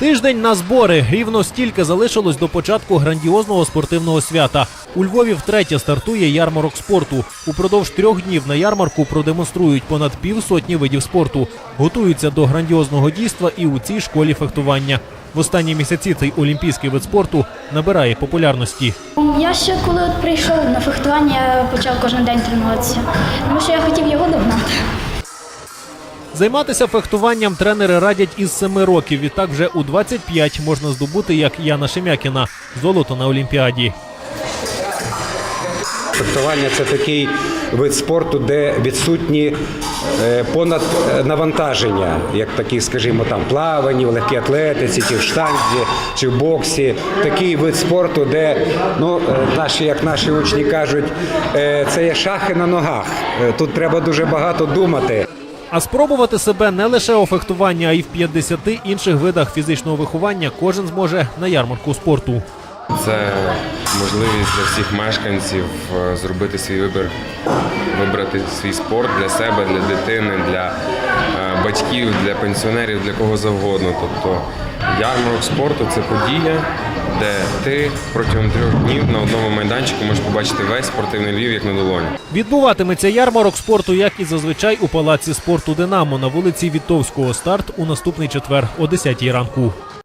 Тиждень на збори. Рівно стільки залишилось до початку грандіозного спортивного свята. У Львові втретє стартує ярмарок спорту. Упродовж трьох днів на ярмарку продемонструють понад півсотні видів спорту. Готуються до грандіозного дійства і у цій школі фехтування. В останні місяці цей олімпійський вид спорту набирає популярності. Я ще коли прийшов на фехтування, почав кожен день тренуватися, тому що я хотів його догнати. Займатися фехтуванням тренери радять із 7 років. Відтак вже у 25 можна здобути, як Яна Шемякіна, золото на Олімпіаді. Фехтування це такий вид спорту, де відсутні е, понад е, навантаження, як такі, скажімо, там плавані, в легкій атлетиці, чи в штанзі, чи в боксі. Такий вид спорту, де ну е, наші, як наші учні кажуть, це є шахи на ногах. Тут треба дуже багато думати. А спробувати себе не лише у фехтуванні, а й в 50 інших видах фізичного виховання кожен зможе на ярмарку спорту. Це можливість для всіх мешканців е, зробити свій вибір, вибрати свій спорт для себе, для дитини, для батьків, для пенсіонерів, для кого завгодно. Тобто ярмарок спорту це подія, де ти протягом трьох днів на одному майданчику можеш побачити весь спортивний Львів як на долоні. Відбуватиметься ярмарок спорту, як і зазвичай у палаці спорту Динамо на вулиці Вітовського. Старт у наступний четвер о 10 ранку.